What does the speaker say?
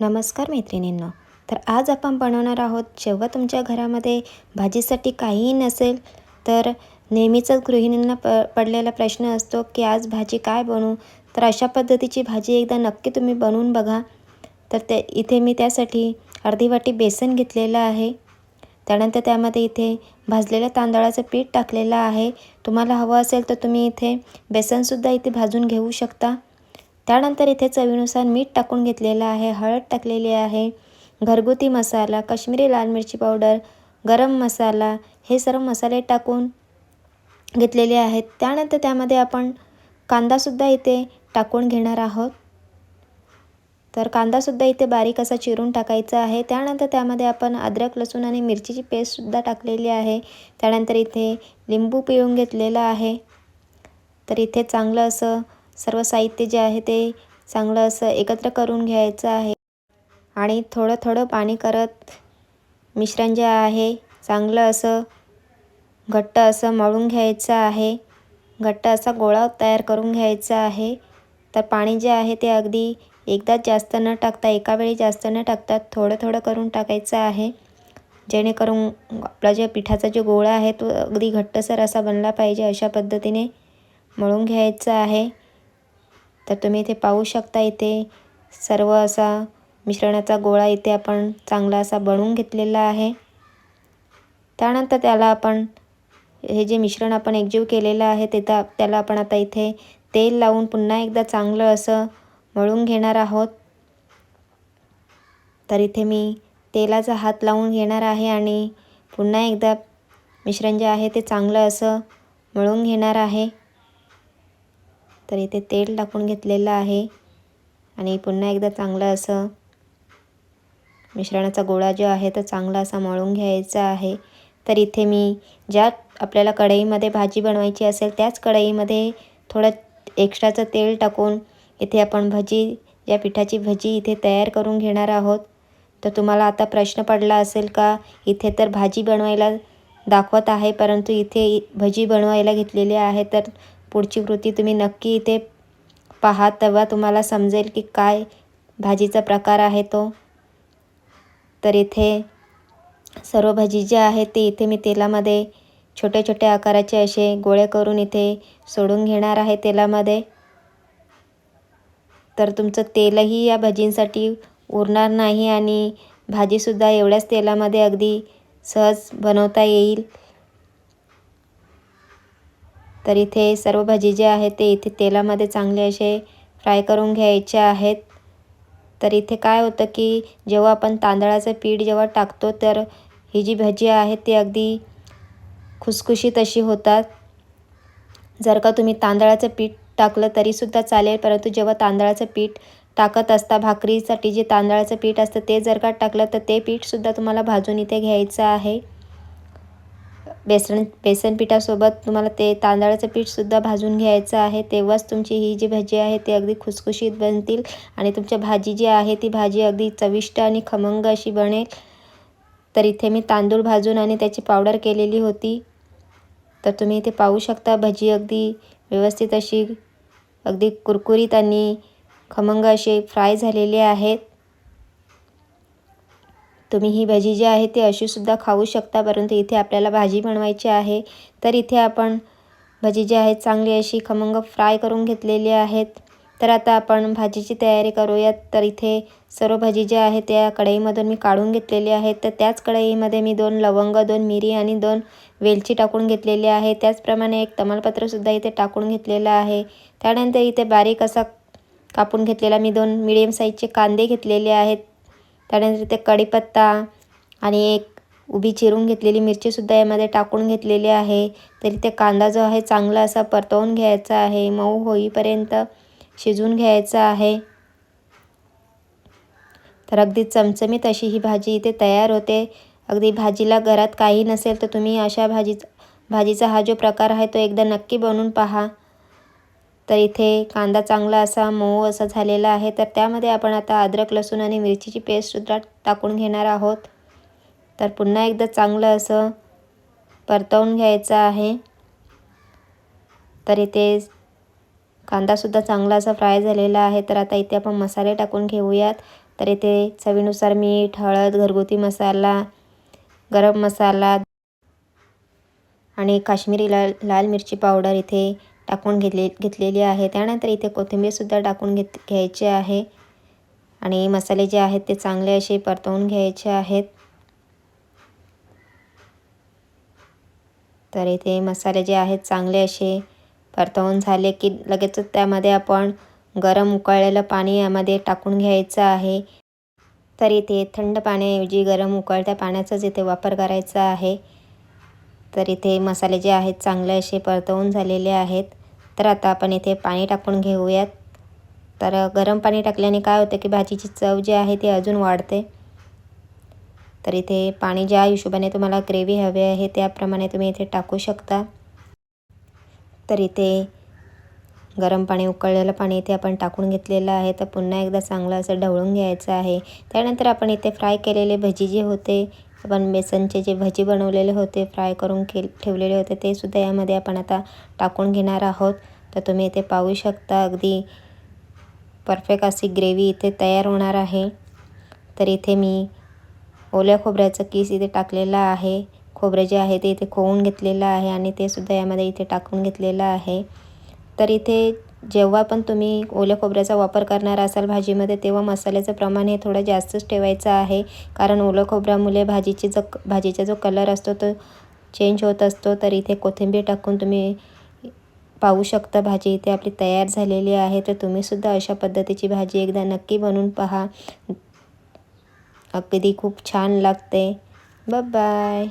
नमस्कार मैत्रिणींनो. तर आज आपण बनवणार आहोत जेव्हा तुमच्या घरामध्ये भाजीसाठी काहीही नसेल तर नेहमीचाच गृहिणींना प पडलेला प्रश्न असतो की आज भाजी काय बनवू? तर अशा पद्धतीची भाजी एकदा नक्की तुम्ही बनवून बघा. तर ते इथे मी त्यासाठी अर्धी वाटी बेसन घेतलेलं आहे. त्यानंतर त्यामध्ये इथे भाजलेल्या तांदळाचं पीठ टाकलेलं आहे. तुम्हाला हवं असेल तर तुम्ही इथे बेसनसुद्धा इथे भाजून घेऊ शकता. त्यानंतर इथे चवीनुसार मीठ टाकून घेतलेलं आहे हळद टाकलेली आहे घरगुती मसाला काश्मीरी लाल मिरची पावडर गरम मसाला हे सर्व मसाले टाकून घेतलेले आहेत. त्यानंतर त्यामध्ये आपण कांदासुद्धा इथे टाकून घेणार आहोत. तर कांदासुद्धा इथे बारीक असा चिरून टाकायचा आहे. त्यानंतर त्यामध्ये आपण अद्रक लसूण आणि मिरचीची पेस्टसुद्धा टाकलेली आहे. त्यानंतर इथे लिंबू पिळून घेतलेलं आहे. तर इथे चांगलं असं सर्व साहित्य जे आहे ते चांगलं असं एकत्र करून घ्यायचं आहे. आणि थोडं थोडं पाणी करत मिश्रण जे आहे चांगलं असं घट्ट असं मळून घ्यायचं आहे. घट्ट असा गोळा तयार करून घ्यायचा आहे. तर पाणी जे आहे ते अगदी एकदाच जास्त न टाकता एका वेळी जास्त न टाकता थोडं थोडं करून टाकायचं आहे. जेणेकरून आपला जे पिठाचा जो गोळा आहे तो अगदी घट्टसर असा बनला पाहिजे अशा पद्धतीने मळून घ्यायचं आहे. तर तुम्ही इथे पाहू शकता इथे सर्व असा मिश्रणाचा गोळा इथे आपण चांगला असा बनवून घेतलेला आहे. त्यानंतर त्याला आपण हे जे मिश्रण आपण एकजीव केलेलं आहे ते त्याला आपण आता इथे तेल लावून पुन्हा एकदा चांगलं असं मळून घेणार आहोत. तर इथे मी तेलाचा हात लावून घेणार आहे आणि पुन्हा एकदा मिश्रण जे आहे ते चांगलं असं मळून घेणार आहे. तर इथे तेल टाकून घेतलेलं आहे. आणि पुन्हा एकदा चांगलं असं मिश्रणाचा गोळा जो आहे तो चांगला असा मळून घ्यायचा आहे. तर इथे मी ज्या आपल्याला कढईमध्ये भाजी बनवायची असेल त्याच कढईमध्ये थोडं एक्स्ट्राचं तेल टाकून इथे आपण भजी या पिठाची भजी इथे तयार करून घेणार आहोत. तर तुम्हाला आता प्रश्न पडला असेल का इथे तर भाजी बनवायला दाखवत आहे परंतु इथे भजी बनवायला घेतलेली आहे तर पुढची कृती तुम्ही नक्की इथे पहा तेव्हा तुम्हाला समजेल की काय भाजीचा प्रकार आहे तो. तर इथे सर्व भाजी जे आहे ते इथे मी तेलामध्ये छोटे छोटे आकाराचे असे गोळे करून इथे सोडून घेणार आहे तेलामध्ये. तर तुमचं तेलही या भाजींसाठी उरणार नाही आणि भाजीसुद्धा एवढ्याच तेलामध्ये अगदी सहज बनवता येईल. तर इथे सर्व भाजी जे आहे ते इथे तेलामध्ये चांगले असे फ्राय करून घ्यायचे आहेत. तर इथे काय होतं की जेव्हा आपण तांदळाचं पीठ जेव्हा टाकतो तर ही जी भाजी आहे ती अगदी खुसखुशीत अशी होतात. जर का तुम्ही तांदळाचं पीठ टाकलं तरीसुद्धा चालेल परंतु जेव्हा तांदळाचं पीठ टाकत असता भाकरीसाठी जे तांदळाचं पीठ असतं ते जर का टाकलं तर ते पीठसुद्धा तुम्हाला भाजून इथे घ्यायचं आहे. बेसन बेसन पिठासोबत तुम्हाला ते तांदळाचं पीठसुद्धा भाजून घ्यायचं आहे. तेव्हाच तुमची ही जी भजी आहे ती अगदी खुसखुशीत बनतील आणि तुमच्या भाजी जी आहे ती भाजी अगदी चविष्ट आणि खमंग अशी बनेल. तर इथे मी तांदूळ भाजून आणि त्याची पावडर केलेली होती. तर तुम्ही इथे पाहू शकता भजी अगदी व्यवस्थित अशी अगदी कुरकुरीत आणि खमंग असे फ्राय झालेले आहेत. तुम्ही ही भाजी जी आहे ती अशीसुद्धा खाऊ शकता परंतु इथे आपल्याला भाजी बनवायची आहे. तर इथे आपण भाजी जी आहे चांगली अशी खमंग फ्राय करून घेतलेली आहेत. तर आता आपण भाजीची तयारी करूयात. तर इथे सर्व भाजी जी आहे त्या कढईमधून मी काढून घेतलेली आहे तर त्याच कढईमध्ये मी दोन लवंग दोन मिरी आणि दोन वेलची टाकून घेतलेली आहे. त्याचप्रमाणे एक तमालपत्रसुद्धा इथे टाकून घेतलेलं आहे. त्यानंतर इथे बारीक असा कापून घेतलेला मी दोन मिडियम साईजचे कांदे घेतलेले आहेत. त्यानंतर ते कढीपत्ता आणि एक उभी चिरून घेतलेली मिरचीसुद्धा यामध्ये टाकून घेतलेली आहे. तरी ते कांदा जो आहे चांगला असा परतवून घ्यायचा आहे. मऊ होईपर्यंत शिजवून घ्यायचा आहे. तर अगदी चमचमीत अशी ही भाजी इथे तयार होते. अगदी भाजीला घरात काही नसेल तर तुम्ही अशा भाजी भाजीचा हा जो प्रकार आहे तो एकदा नक्की बनवून पहा. तर इथे कांदा चांगला असा मऊ असा झालेला आहे. तर त्यामध्ये आपण आता अद्रक लसूण आणि मिरचीची पेस्टसुद्धा टाकून घेणार आहोत. तर पुन्हा एकदा चांगलं असं परतवून घ्यायचं आहे. तर इथे कांदासुद्धा चांगला असा फ्राय झालेला आहे. तर आता इथे आपण मसाले टाकून घेऊयात. तर इथे चवीनुसार मीठ हळद घरगुती मसाला गरम मसाला आणि काश्मीरी लाल लाल मिरची पावडर इथे टाकून घेतले घेतलेली आहे. त्यानंतर इथे कोथिंबीरसुद्धा टाकून घेत घ्यायचे आहे. आणि मसाले जे आहेत ते चांगले असे परतवून घ्यायचे आहेत. तर इथे मसाले जे आहेत चांगले असे परतवून झाले की लगेचच त्यामध्ये आपण गरम उकळलेलं पाणी यामध्ये टाकून घ्यायचं आहे. तर इथे थंड पाण्याऐवजी गरम उकळत्या पाण्याचाच इथे वापर करायचा आहे. तर इथे मसाले जे आहेत चांगले असे परतवून झालेले आहेत. तर आता आपण इथे पाणी टाकून घेऊयात. तर गरम पाणी टाकल्याने काय होतं की भाजीची चव जी आहे ती अजून वाढते. तर इथे पाणी ज्या हिशोबाने तुम्हाला ग्रेव्ही हवी आहे त्याप्रमाणे तुम्ही इथे टाकू शकता. तर इथे गरम पाणी उकळलेलं पाणी इथे आपण टाकून घेतलेलं आहे. तर पुन्हा एकदा चांगलं असं ढवळून घ्यायचं आहे. त्यानंतर आपण इथे फ्राय केलेले भजी जे होते आपण बेसनचे जे भजी बनवलेले होते फ्राय करून के ठेवलेले होते ते सुद्धा यामध्ये आपण आता टाकून घेणार आहोत. तर तुम्ही इथे पाहू शकता अगदी परफेक्ट अशी ग्रेव्ही इथे तयार होणार आहे. तर इथे मी ओल्या खोबऱ्याचं किस इथे टाकलेलं आहे. खोबरं जे आहे ते इथे खोवून घेतलेलं आहे आणि ते सुद्धा यामध्ये इथे टाकून घेतलेलं आहे. तर इथे जेव्हा पण तुम्ही ओल्या खोबऱ्याचा वापर करणार असाल भाजीमध्ये तेव्हा मसाल्याचं प्रमाण हे थोडं जास्तच ठेवायचं आहे. कारण ओलं खोबऱ्यामुळे भाजीची जो भाजीचा जो कलर असतो तो चेंज होत असतो. तर इथे कोथिंबीर टाकून तुम्ही पाहू शकता भाजी इथे आपली तयार झालेली आहे. तर तुम्हीसुद्धा अशा पद्धतीची भाजी एकदा नक्की बनवून पहा. अगदी खूप छान लागते. बाय